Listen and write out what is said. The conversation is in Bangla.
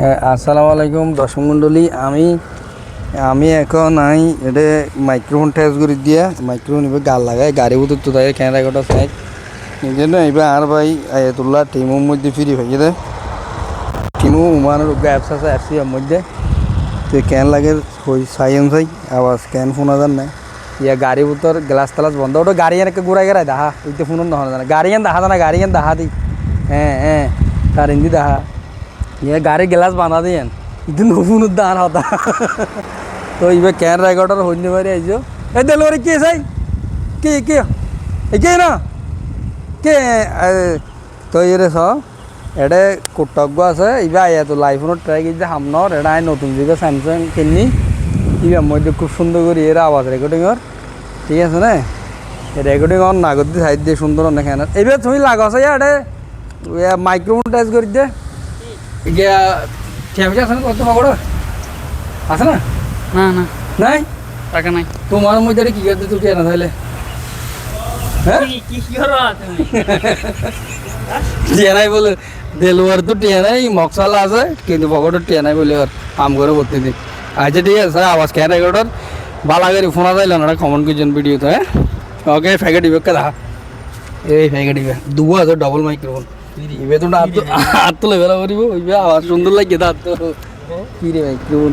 হ্যাঁ, আসসালামু আলাইকুম দর্শক মণ্ডলী। আমি আমি এখন আই এটা মাইক্রোফোন টেস্ট করে দিয়া মাইক্রোফোন এবার গাল লাগাই গাড়ি উতর তো তাই ক্যামেরা কটা সাইড নিজে না এবার আর ভাই আয়াতুল্লাহ টিমের মধ্যে ফ্রি হয়ে যায় টিমও উমানের অ্যাপস আছে অ্যাপসের মধ্যে। তো ক্যান লাগে হই সাইন সাই আবার স্ক্যান ফোন আদার নাই। ইয়া গাড়ি উতর গ্লাস তালাস বন্ধ। ওটা গাড়ি এনেকে ঘুরাই গেরাই দেখা ওইতে ফোন নহয় জানা। গাড়ি এন দেখা জানা গাড়ি এন দেখা দি। হ্যাঁ হ্যাঁ তার হিন্দি দেখা ইয়ে গাড়ি গ্লাস বাঁধা দিয়েন কিন্তু নতুন দান হতা তো ইবে ক্যান রেকর্ডার হইনি মারি আইছো এই ডেলিভারি কে চাই কে কে এ কে না কে এ, তো ইয়ে স এটা কর্তব্য আছে ইবা আয়া তো লাইফোনত ট্রাই করছে হামনর এটা আই নতুন যুগে স্যামসাং কিনি ইবা মধ্যে খুব সুন্দর করে এর আওয়াজ রেকর্ডিংর ঠিক আছে না রেকর্ডিং অন নাগদ দিয়ে সাইড দিয়ে সুন্দর অনেক এবার তুমি লাগাছ এটা মাইক্রোফোন টাচ করে দে ঠেপে আছে না কত পাকড় আছে না? না না। নাই? টাকা নাই। তোমার মধ্যে কি করতে তুই না তাহলে কি কি করো তুমি টিয়ানাই বলে। দেলোয়ার তো টিয়ানাই মকসালা আছে কিন্তু পকেটে টিয়ানাই বলে আর আম করে ভর্তি দিই আচ্ছা ঠিক আছে স্যার আওয়াজ কেন রেকর্ডার বালা করে ফোন যাইল না কমন করছেন ভিডিওতে হ্যাঁ ওকে ফ্যাকে দিবে কে দেখা। এই ফ্যাকে দিবে দুবো আছে ডবল মাইক্রোফোন ইবে তো হাত হাত তুলে বেলা করিব ইবে আওয়াজ সুন্দর লাগে দাঁত তো কি রে মাইক্রোফোন